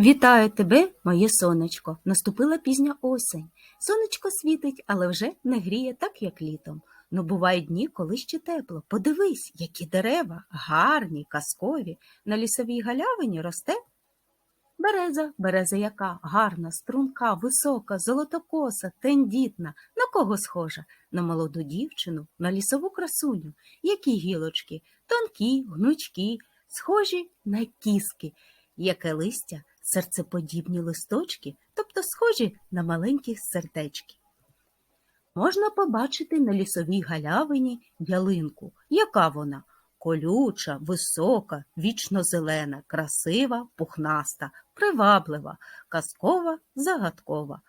Вітаю тебе, моє сонечко. Наступила пізня осень. Сонечко світить, але вже не гріє так, як літом. Ну, бувають дні, коли ще тепло. Подивись, які дерева, гарні, казкові. На лісовій галявині росте береза, береза яка гарна, струнка, висока, золотокоса, тендітна. На кого схожа? На молоду дівчину, на лісову красуню. Які гілочки, тонкі, гнучкі, схожі на кіски. Яке листя, серцеподібні листочки, тобто схожі на маленькі сердечки. Можна побачити на лісовій галявині ялинку. Яка вона? Колюча, висока, вічно-зелена, красива, пухнаста, приваблива, казкова, загадкова.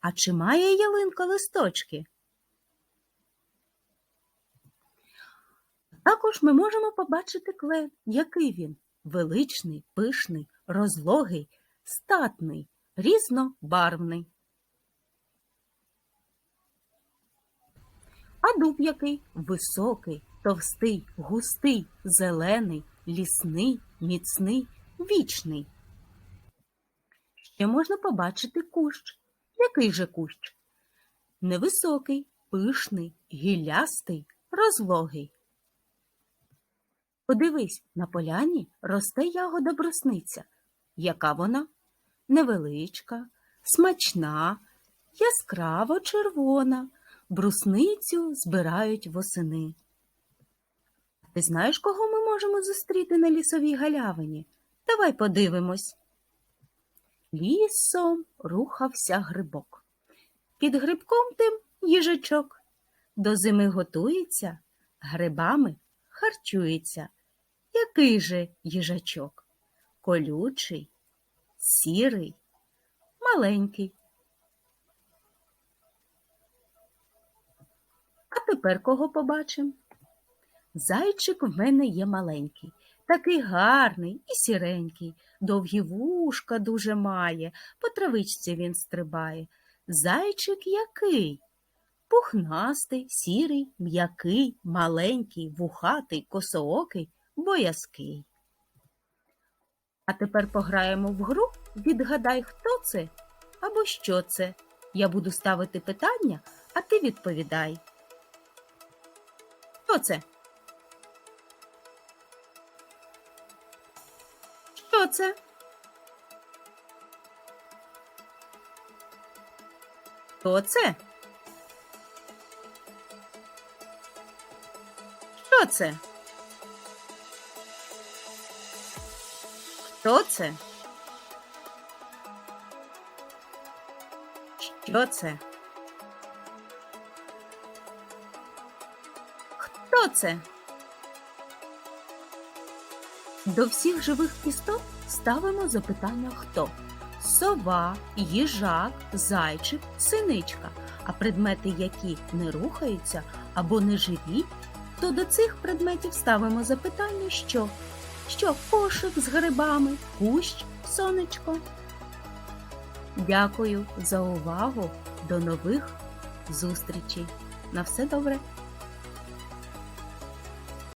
А чи має ялинка листочки? Також ми можемо побачити клен. Який він? Величний, пишний, розлогий, статний, різнобарвний. А дуб який? Високий, товстий, густий, зелений, лісний, міцний, вічний. Ще можна побачити кущ. Який же кущ? Невисокий, пишний, гіллястий, розлогий. Подивись, на поляні росте ягода брусниця. Яка вона? Невеличка, смачна, яскраво червона. Брусницю збирають восени. Ти знаєш, кого ми можемо зустріти на лісовій галявині? Давай подивимось. Лісом рухався грибок. Під грибком тим їжачок. До зими готується, грибами харчується. Який же їжачок? Колючий, сірий, маленький. А тепер кого побачимо? Зайчик в мене є маленький, такий гарний і сіренький, довгі вушка дуже має, по травичці він стрибає. Зайчик який? Пухнастий, сірий, м'який, маленький, вухатий, косоокий, боязкий. А тепер пограємо в гру Відгадай, хто це або що це. Я буду ставити питання, а ти відповідай. Хто це? Що це? Хто це? Що це? Хто це? Що це? Хто це? До всіх живих істот ставимо запитання хто? Сова, їжак, зайчик, синичка. А предмети, які не рухаються або не живі, то до цих предметів ставимо запитання що? Що кошик з грибами, кущ, сонечко. Дякую за увагу. До нових зустрічей. На все добре!